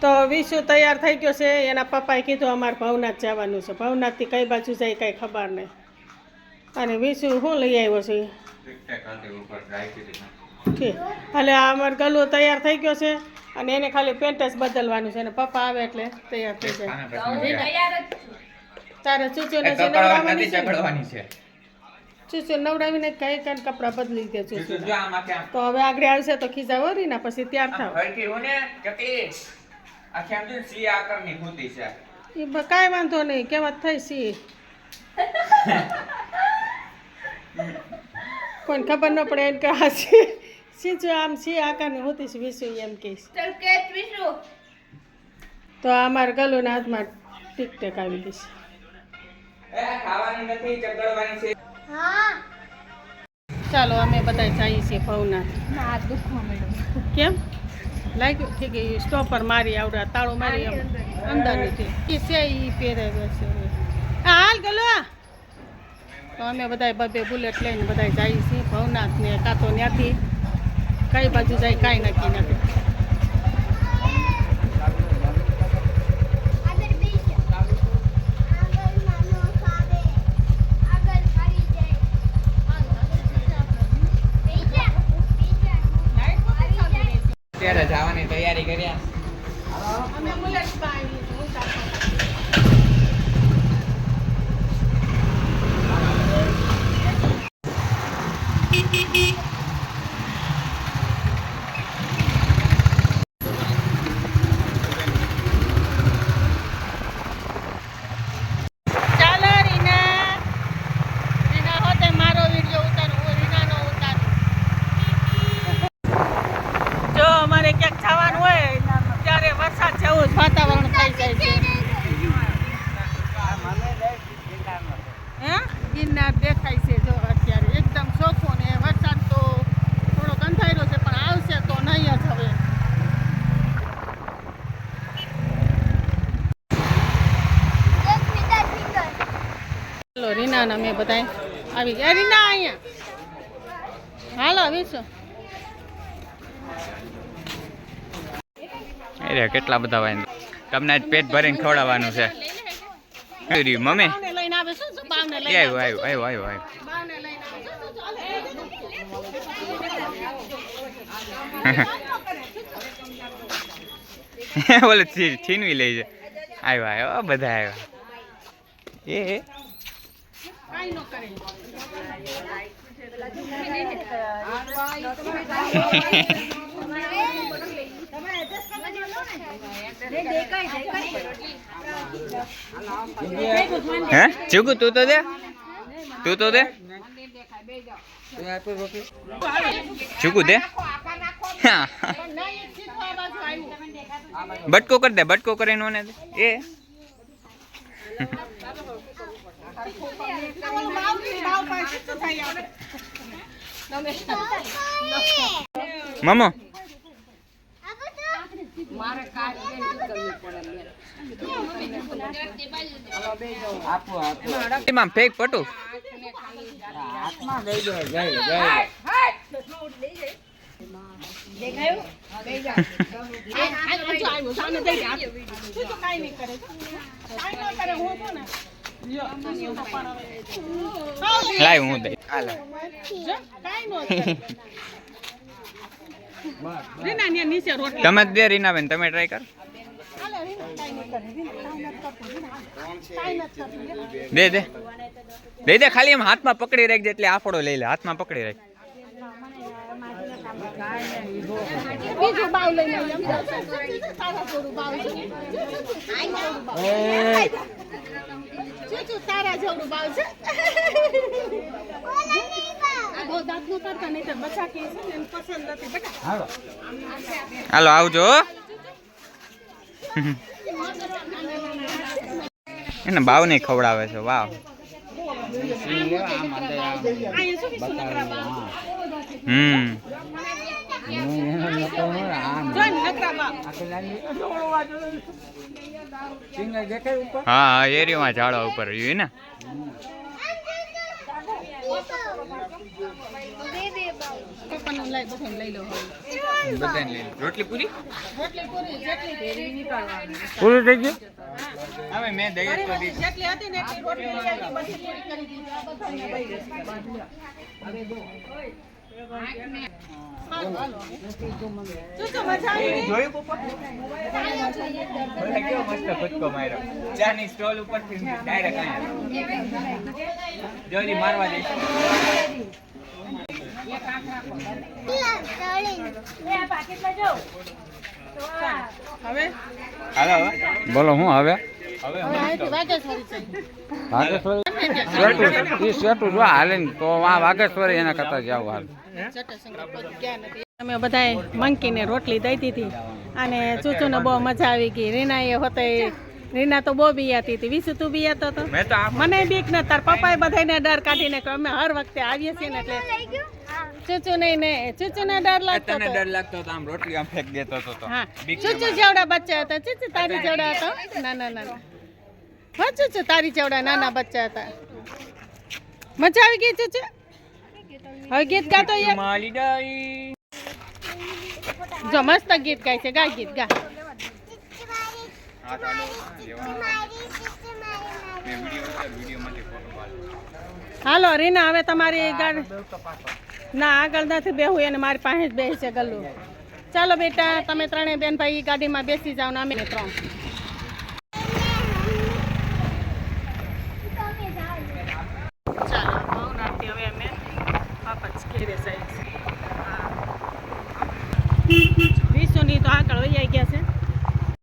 તો વિશુ તૈયાર થઈ ગયો છે. એના પપ્પાએ કીધું અમારે ભવનાથ જવાનું છે. ભવનાથથી કઈ બાજુ જાય કાંઈ ખબર નહીં. અને વિશુ શું લઈ આવ્યો છે? ઠીક. એટલે આ અમારો ગલો તૈયાર થઈ ગયો છે અને એને ખાલી પેન્ટ જ બદલવાનું છે. અને પપ્પા આવે એટલે તૈયાર થઈ જાય. તારે ચૂચુને જે નવડાવવાની છે ને? ચૂચુ નવડાવીને કઈ કઈ કપડાં બદલી દે ચૂચુ. તો હવે આગળ આવશે તો ખીજાવો રીના પછી ત્યાર થાવ. એ કાંઈ વાંધો નહીં કેવત થઈ સી. કોઈને ખબર ન પડે એને કે આ સી સીચું આમ સી આકારની હોતી છે વિસુ એમ કહીશ તો આ અમારા ગલુના હાથમાં ટીક ટેક આવી ગઈ છે. ચાલો અમે બધા જઈએ છીએ ભવનાથ. કેમ? લાગ્યું ઠીક એ સ્ટોપર મારી આવડે તાળો મારી એમ અંદર નથી એ છે એ પહેરાવ્યો છે હાલ ગલો. તો અમે બધા બબે બુલેટ લઈને બધા જઈએ છીએ. ભવનાથ ને કાં તો ત્યાંથી કઈ બાજુ જાય કાંઈ નક્કી નથી. તૈયારી કર્યા. અમે બુલેટ આવી ચાલો રીના રીના હોતે મારો વીડિયો ઉતારો હું રીનાનો ઉતારું જો અમારે ક્યાંક જવાનું હોય ત્યારે વરસાદ જેવું જ વાતાવરણ થઈ જાય છે હે દેખાય છે જો અત્યારે. એકદમ ચોખ્ખો ને વરસાદ તો થોડોક અંધાર્યો છે પણ આવશે તો નહીં જ હવે. ચાલો રીના ના અમે બધા આવી ગયા. રીના અહીંયા. હાલો આવીશું કેટલા બધા વાંધો તમને જ પેટ ભરીને ખવડાવવાનું છે. મમ્મી. એ લઈને આવ્યું આવે? આવ્યું આવ્યું આવ્યું બાવને લઈને? આવ્યું ઓલે છીનવી લઈ જાય આવ્યો આવ્યો બધા આવ્યા એ એ. કાંઈ ન કરે હે ચૂકુ તું તો દે તું તો દે ચૂકુ દે હા. પણ નહીં, એક સીધું આ બાજુ આવ્યું. બટકો કરી દે બટકો કરીને ઓને દે એ ઓલું મમો એમાં. ફેક પટુ. દઈ દે, કરે, હું. લાવ દઈ કાંઈ ન કરે. રીના ને નીચે રોટલી તમે જ દે રીનાબેન તમે ટ્રાય કર રીના. રીના. રીના. દે દે દે દે ખાલી એમ હાથમાં પકડી રાખજે એટલે આફડો લઈ લે હાથમાં પકડી રાખ તારા જેવડું બાવ છે હાલો. આવજો એને બાવ નહીં ખવડાવે છે વાવ. હમ. હા એરિયામાં ઝાડવા ઉપર રહ્યું ને પપ્પાનું લઈ બધાને લઈ લો હવે. બધાને લઈ લો. રોટલી પૂરી? રોટલી પૂરી થઈ ગઈ? હવે મેં જેટલી હતી ને એટલી રોટલી લઈ આવી, બધી પૂરી કરી દીધી. ચાની સ્ટોલ ડાયરેક્ટ અહીંયા મારવા જઈશ બોલો હું હવે હવે એ સેટું જો હાલે ને તો આ વાઘેશ્વર એના કરતા જાવ હાલ. અમે બધાએ મંકીને રોટલી દઈ દીધી. અને ચૂચુને બહુ મજા આવી ગઈ. રીના એ હોતે રીના તો બહુ બિયાતી હતી. વિશુ તું બિયાતો હતો મેં તો આમ મને બીક ન તાર પપ્પાએ બધાને ડર કાઢીને કે અમે હર વખતે આવીએ છીએ ને એટલે ચૂચુ નહીં ને ચૂચુને ડર લાગતો હતો ડર લાગતો હતો આમ રોટલી આમ ફેંક દેતો હતો હા. ચૂચુ જેવડા બચ્ચા હતા. ચૂચુ તારી જેવડા હતા? ના ના ના. ના છે, તારી જેવડા નાના બચ્ચા હતા. મજા આવી ગઈ છે હવે ગીત ગાતો જો, મસ્ત ગીત ગાય છે, ગા ગીત, ગા. હાલો, રીના, હવે તમારી ગાડી ના, આગળ નથી બેહું એને મારી પાસે જ બેસી છે ગલ્લું. ચાલો બેટા, તમે ત્રણેય બેન ભાઈ ગાડીમાં બેસી જાઓ ને અમે ત્રણ.